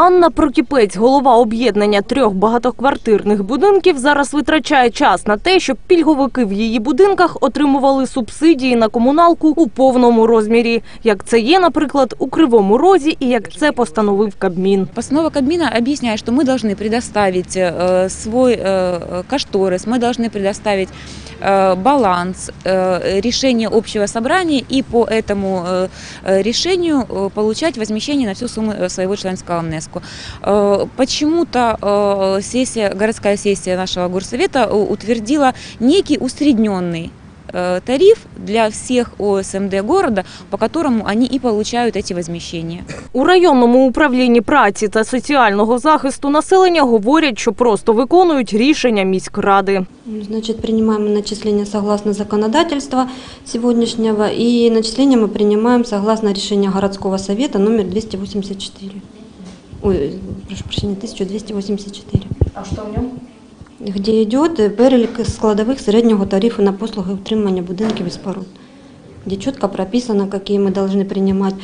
Анна Прокіпець, голова об'єднання трьох багатоквартирних будинків, зараз витрачає час на те, щоб пільговики в її будинках отримували субсидії на комуналку у повному розмірі, як це є, наприклад, у Кривому Розі і як це постановив Кабмін. Постанова Кабмина объясняет, что мы должны предоставить э, свой э, кошторис, мы должны предоставить э, баланс э, решения общего собрания и по этому э, э, решению э, получать возмещение на всю сумму э, своего членского внеску. Э, Почему-то э, сессия, городская сессия нашего горсовета э, утвердила некий усредненный э, тариф для всех ОСМД города, по которому они и получают эти возмещения. У районному управлінні праці та соціального захисту населення говорять, що просто виконують рішення міськради. Значит, принимаем начисления согласно законодательства сегодняшнего, и начисления мы принимаем согласно решению городского совета номер 284. Ой, прошу прощения, 1284. А що в ньому? Где идет перелік складових середнього тарифу на послуги утримання будинків і споруд, где четко прописано, какие мы должны принимать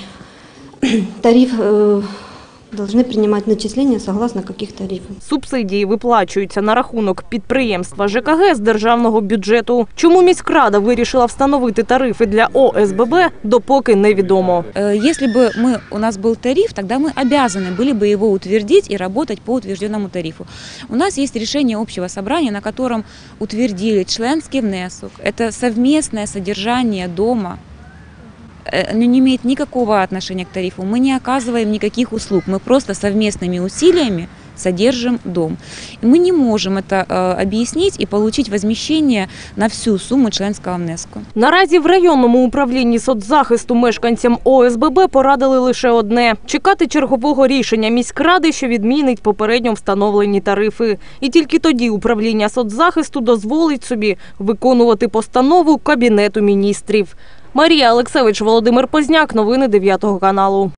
тариф, э, должны принимать начисления согласно каких тарифов. Субсидії виплачуються на рахунок підприємства ЖКГ з державного бюджету. Чому міськрада вирішила встановити тарифи для ОСББ, допоки невідомо. Э, Если бы мы, у нас был тариф, тогда мы обязаны были бы его утвердить и работать по утвержденному тарифу. У нас есть решение общего собрания, на котором утвердили членский внесок. Это совместное содержание дома. Э, оно не имеет никакого отношения к тарифу. Мы не оказываем никаких услуг. Мы просто совместными усилиями содержим дом. И мы не можем это э, объяснить и получить возмещение на всю сумму членского внеску. Наразі в районному управлінні соцзахисту мешканцям ОСББ порадили лише одне – чекати чергового рішення міськради, що відмінить попередньо встановлені тарифи. І тільки тоді управління соцзахисту дозволить собі виконувати постанову Кабінету міністрів. Марія Олексевич, Володимир Позняк. Новини 9 каналу.